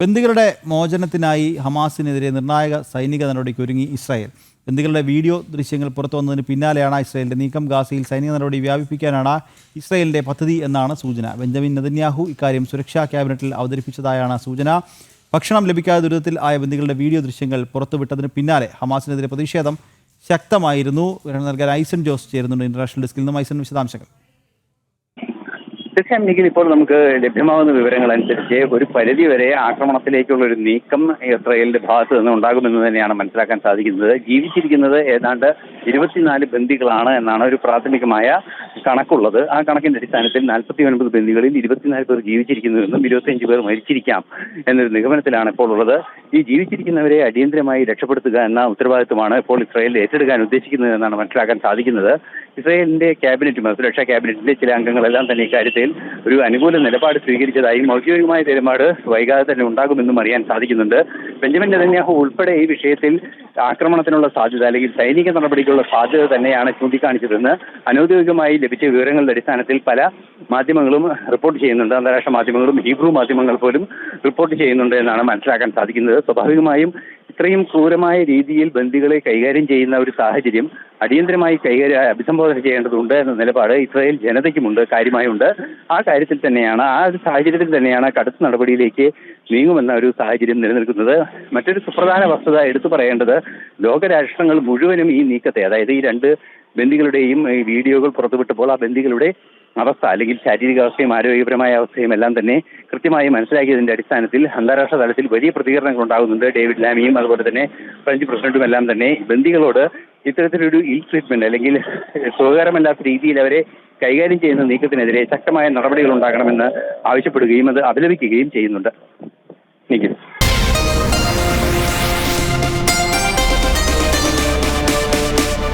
ബന്ദികളുടെ മോചനത്തിനായി ഹമാസിനെതിരെ നിർണായക സൈനിക നടപടിക്ക് ഒരുങ്ങി ഇസ്രായേൽ. ബന്ദികളുടെ വീഡിയോ ദൃശ്യങ്ങൾ പുറത്തു വന്നതിന് പിന്നാലെയാണ് ഇസ്രായേലിന്റെ നീക്കം. ഗാസയിൽ സൈനിക നടപടി വ്യാപിപ്പിക്കാനാണ് ഇസ്രായേലിന്റെ പദ്ധതി എന്നാണ് സൂചന. ബെഞ്ചമിൻ നെതന്യാഹു ഇക്കാര്യം സുരക്ഷാ ക്യാബിനറ്റിൽ അവതരിപ്പിച്ചതായാണ് സൂചന. ഭക്ഷണം ലഭിക്കാതെ ദുരിതത്തിൽ ആയ ബന്ദികളുടെ വീഡിയോ ദൃശ്യങ്ങൾ പുറത്തുവിട്ടതിന് പിന്നാലെ ഹമാസിനെതിരെ പ്രതിഷേധം ശക്തമായിരുന്നു. വിവരണം നൽകാൻ ഐസൻ ജോസ് ചേരുന്നുണ്ട്. ഇന്റർനാഷണൽ ഡെസ്കിൽ നിന്നും ഐസൻ വിശദാംശങ്ങൾ. തീർച്ചയായും ഇപ്പോൾ നമുക്ക് ലഭ്യമാകുന്ന വിവരങ്ങൾ അനുസരിച്ച് ഒരു പരിധി വരെ ആക്രമണത്തിലേക്കുള്ള ഒരു നീക്കം ഇസ്രയേലിന്റെ ഭാഗത്ത് നിന്ന് ഉണ്ടാകുമെന്ന് തന്നെയാണ് മനസ്സിലാക്കാൻ സാധിക്കുന്നത്. ജീവിച്ചിരിക്കുന്നത് ഏതാണ്ട് ഇരുപത്തിനാല് ബന്ദികളാണ് എന്നാണ് ഒരു പ്രാഥമികമായ കണക്കുള്ളത്. ആ കണക്കിന്റെ അടിസ്ഥാനത്തിൽ നാൽപ്പത്തി ഒൻപത് ബന്ദികളിൽ ഇരുപത്തിനാല് പേർ ജീവിച്ചിരിക്കുന്നുവെന്നും ഇരുപത്തിയഞ്ച് പേർ മരിച്ചിരിക്കാം എന്നൊരു നിഗമനത്തിലാണ് ഇപ്പോൾ ഉള്ളത്. ഈ ജീവിച്ചിരിക്കുന്നവരെ അടിയന്തരമായി രക്ഷപ്പെടുത്തുക എന്ന ഉത്തരവാദിത്വമാണ് ഇപ്പോൾ ഇസ്രായേൽ ഏറ്റെടുക്കാൻ ഉദ്ദേശിക്കുന്നത് എന്നാണ് മനസ്സിലാക്കാൻ സാധിക്കുന്നത്. ഇസ്രായേലിന്റെ ക്യാബിനറ്റും സുരക്ഷാ ക്യാബിനറ്റിന്റെ ചില അംഗങ്ങളെല്ലാം തന്നെ ഇക്കാര്യത്തിൽ ഒരു അനുകൂല നിലപാട് സ്വീകരിച്ചതായി ഔദ്യോഗികമായ നിലപാട് വൈകാതെ തന്നെ ഉണ്ടാകുമെന്നും അറിയാൻ സാധിക്കുന്നുണ്ട്. ബെഞ്ചമിൻ നെതന്യാഹു ഉൾപ്പെടെ ഈ വിഷയത്തിൽ ആക്രമണത്തിനുള്ള സാധ്യത അല്ലെങ്കിൽ സൈനിക നടപടിക്കുള്ള സാധ്യത തന്നെയാണ് ചൂണ്ടിക്കാണിച്ചതെന്ന് അനൌദ്യോഗികമായി ലഭിച്ച വിവരങ്ങളുടെ അടിസ്ഥാനത്തിൽ പല മാധ്യമങ്ങളും റിപ്പോർട്ട് ചെയ്യുന്നുണ്ട്. അന്താരാഷ്ട്ര മാധ്യമങ്ങളും ഹീബ്രു മാധ്യമങ്ങൾ പോലും റിപ്പോർട്ട് ചെയ്യുന്നുണ്ട് എന്നാണ് മനസ്സിലാക്കാൻ സാധിക്കുന്നത്. സ്വാഭാവികമായും ഇത്രയും ക്രൂരമായ രീതിയിൽ ബന്ദികളെ കൈകാര്യം ചെയ്യുന്ന ഒരു സാഹചര്യം അടിയന്തരമായി കൈകാര്യം അഭിസംബോധന ചെയ്യേണ്ടതുണ്ട് എന്ന നിലപാട് ഇസ്രായേൽ ജനതയ്ക്കുമുണ്ട് കാര്യമായുണ്ട്. ആ കാര്യത്തിൽ തന്നെയാണ് ആ ഒരു സാഹചര്യത്തിൽ തന്നെയാണ് കടുത്ത നടപടിയിലേക്ക് നീങ്ങുമെന്ന ഒരു സാഹചര്യം നിലനിൽക്കുന്നത്. മറ്റൊരു സുപ്രധാന വസ്തുത എടുത്തു പറയേണ്ടത് ലോകരാഷ്ട്രങ്ങൾ മുഴുവനും ഈ നീക്കത്തെ അതായത് ഈ രണ്ട് ബന്ദികളുടെയും വീഡിയോകൾ പുറത്തുവിട്ടപ്പോൾ ആ ബന്ദികളുടെ അവസ്ഥ അല്ലെങ്കിൽ ശാരീരിക അവസ്ഥയും ആരോഗ്യപരമായ അവസ്ഥയും എല്ലാം തന്നെ കൃത്യമായി മനസ്സിലാക്കിയതിന്റെ അടിസ്ഥാനത്തിൽ അന്താരാഷ്ട്ര തലത്തിൽ വലിയ പ്രതികരണങ്ങൾ ഉണ്ടാകുന്നുണ്ട്. ഡേവിഡ് ലാമിയും അതുപോലെ തന്നെ ഫ്രഞ്ച് പ്രസിഡന്റും എല്ലാം തന്നെ ബന്ദികളോട് ഇത്തരത്തിലൊരു ഇൽ ട്രീറ്റ്മെന്റ് അല്ലെങ്കിൽ സുഖകരമല്ലാത്ത രീതിയിൽ അവരെ കൈകാര്യം ചെയ്യുന്ന നീക്കത്തിനെതിരെ ശക്തമായ നടപടികൾ ഉണ്ടാകണമെന്ന് ആവശ്യപ്പെടുകയും അത് അപലപിക്കുകയും ചെയ്യുന്നുണ്ട്.